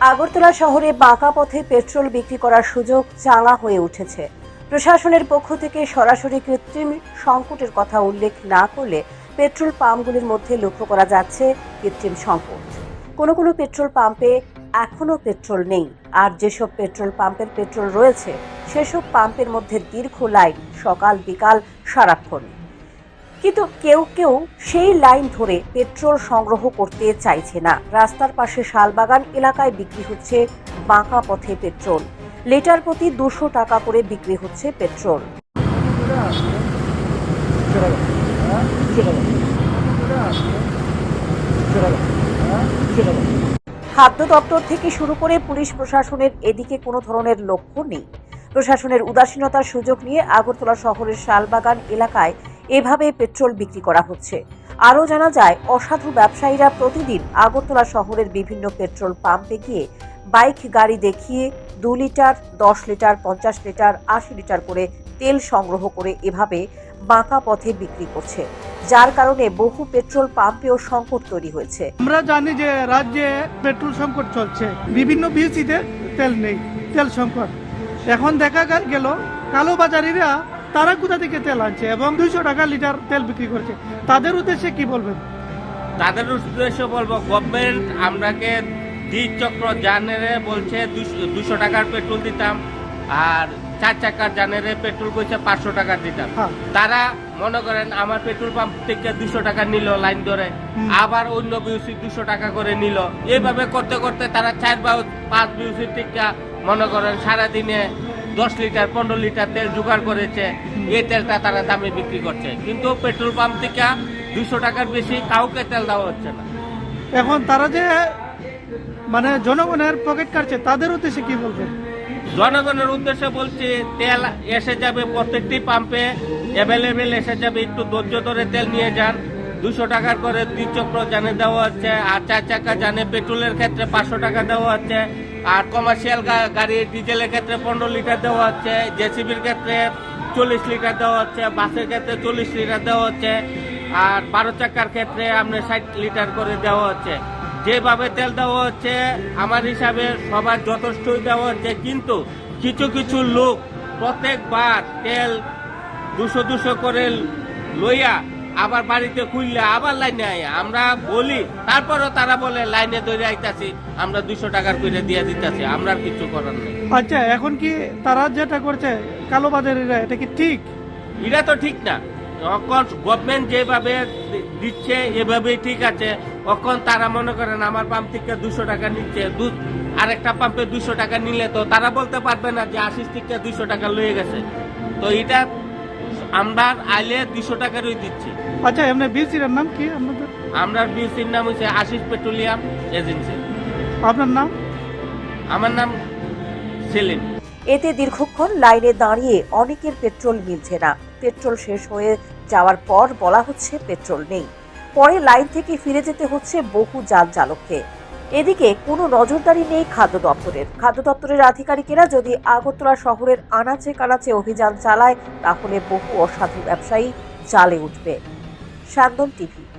আগরতলা শহরে বাঁকা পথে পেট্রোল বিক্রি করার সুযোগ চাঙা হয়ে উঠেছে। প্রশাসনের পক্ষ থেকে সরাসরি কৃত্রিম সংকটের কথা উল্লেখ না করলে পেট্রোল পাম্পগুলির মধ্যে লক্ষ্য করা যাচ্ছে কৃত্রিম সংকট। কোনো কোনো পেট্রোল পাম্পে এখনও পেট্রোল নেই। আর যেসব পেট্রোল পাম্পের পেট্রোল রয়েছে, সেসব পাম্পের মধ্যে দীর্ঘ লাইন সকাল বিকাল সারাক্ষণ। কিন্তু কেউ কেউ সেই লাইন ধরে পেট্রোল সংগ্রহ করতে চাইছে না। রাস্তার পাশে শালবাগান এলাকায় বিক্রি হচ্ছে বাঁকা পথে পেট্রোল। লিটার প্রতি দুশো টাকা করে বিক্রি হচ্ছে পেট্রোল। খাদ্য দপ্তর থেকে শুরু করে পুলিশ প্রশাসনের এদিকে কোনো ধরনের লক্ষ্য নেই। প্রশাসনের উদাসীনতার সুযোগ নিয়ে আগরতলা শহরের শালবাগান এলাকায় এভাবে পেট্রোল বিক্রি করা হচ্ছে। আরও জানা যায়, অসাধু ব্যবসায়ীরা প্রতিদিন আগরতলা শহরের বিভিন্ন পেট্রোল পাম্পে গিয়ে বাইক গাড়ি দেখিয়ে দু লিটার, দশ লিটার, পঞ্চাশ লিটার, আশি লিটার করে তেল সংগ্রহ করে এভাবে বাঁকা পথে বিক্রি করছে। যার কারণে বহু পেট্রোল পাম্পেও সংকট তৈরি হয়েছে। আমরা জানি যে রাজ্যে পেট্রোল সংকট চলছে। বিভিন্ন বিএসিতে তেল নেই, তেল সংকট। এখন দেখা গেল, কালোবাজারিরা তারা কোথা থেকে তেল আনছে এবং দুইশো টাকা লিটার তেল বিক্রি করছে? তাদের উদ্দেশ্যে কি বলবেন? তাদের উদ্দেশ্য বলব গভর্নমেন্ট আমরাকে দ্বিচ চক্র জানেরে বলছে দুশো টাকার পেট্রোল দিতাম আর চার চাকার জানেরে পেট্রোল কইছে পাঁচশো টাকা দিতাম। হ্যাঁ। তারা মনে করেন আমার পেট্রোল পাম্প থেকে দুশো টাকা নিল লাইন ধরে আবার অন্য বিউসি দুশো টাকা করে নিল। এইভাবে করতে করতে তারা চার বা পাঁচ বিউসি থেকে মনে করেন সারাদিনে দশ লিটার পনেরো লিটার তেল জোগাড় করেছে। এই তেলটা তারা দামে বিক্রি করছে। কিন্তু পেট্রোল পাম্প থেকে দুশো টাকার বেশি কাউকে তেল দেওয়া হচ্ছে না। এখন তারা যে মানে জনগণের পকেট কাটছে তাদের উদ্দেশ্যে কি বলবেন? জনগণের উদ্দেশ্যে বলছি তেল এসে যাবে প্রত্যেকটি পাম্পে অ্যাভেলেবেল এসে যাবে একটু ধৈর্য ধরে তেল নিয়ে যান। দুশো টাকার করে দ্বিচক্র জানে দেওয়া হচ্ছে আর চার চাকা জানে পেট্রোলের ক্ষেত্রে পাঁচশো টাকা দেওয়া হচ্ছে। আর কমার্শিয়াল গাড়ি ডিজেলের ক্ষেত্রে পনেরো লিটার দেওয়া হচ্ছে জেসিবির ক্ষেত্রে চল্লিশ লিটার দেওয়া হচ্ছে, বাসের ক্ষেত্রে চল্লিশ লিটার দেওয়া হচ্ছে, আর বারো চাকার ক্ষেত্রে আপনার ষাট লিটার করে দেওয়া হচ্ছে। যেভাবে তেল দেওয়া হচ্ছে, আমার হিসাবে সবার যথেষ্টই দেওয়া হচ্ছে, কিন্তু কিছু কিছু লোক প্রত্যেকবার তেল দুশো দুশো করে লইয়া আবার বাড়িতে খুললে আবার লাইনে আয়। আমরা বলি তারপরও তারা বলে লাইনে ধরে আইতাছি আমরা দুশো টাকার করে দিয়ে দিতেছি আমরা আর কিছু করার নেই। আচ্ছা এখন কি তারা যেটা করছে কালোবাজারিরা এটা কি ঠিক? এটা তো ঠিক না। এখন গভর্নমেন্ট যেভাবে দিচ্ছে এভাবেই ঠিক আছে। এখন তারা মনে করেন আমার পাম্প থেকে দুশো টাকা নিচ্ছে দু আরেকটা পাম্পে দুশো টাকা নিলে তো তারা বলতে পারবে না যে আশিস থেকে দুশো টাকা লয়ে গেছে। তো এটা আমরা আইলে দুশো টাকারই দিচ্ছি। আচ্ছা এমনি বিএসির নাম কি আপনাদের? আমরা বিউসির নাম হচ্ছে আশিস পেট্রোলিয়াম এজেন্সি। আপনার নাম? আমার নাম সেলিম। এতে দীর্ঘক্ষণ লাইনে দাঁড়িয়ে অনেকের পেট্রোল মিলছে না। পেট্রোল শেষ হয়ে যাওয়ার পর বলা হচ্ছে পেট্রোল নেই। পরে লাইন থেকে ফিরে যেতে হচ্ছে বহু যান চালককে এদিকে কোনো নজরদারি নেই খাদ্য দপ্তরের। খাদ্য দপ্তরের আধিকারিকেরা যদি আগরতলা শহরের আনাচে কানাচে অভিযান চালায়, তাহলে বহু অসাধু ব্যবসায়ী জালে উঠবে। সান্দন টিভি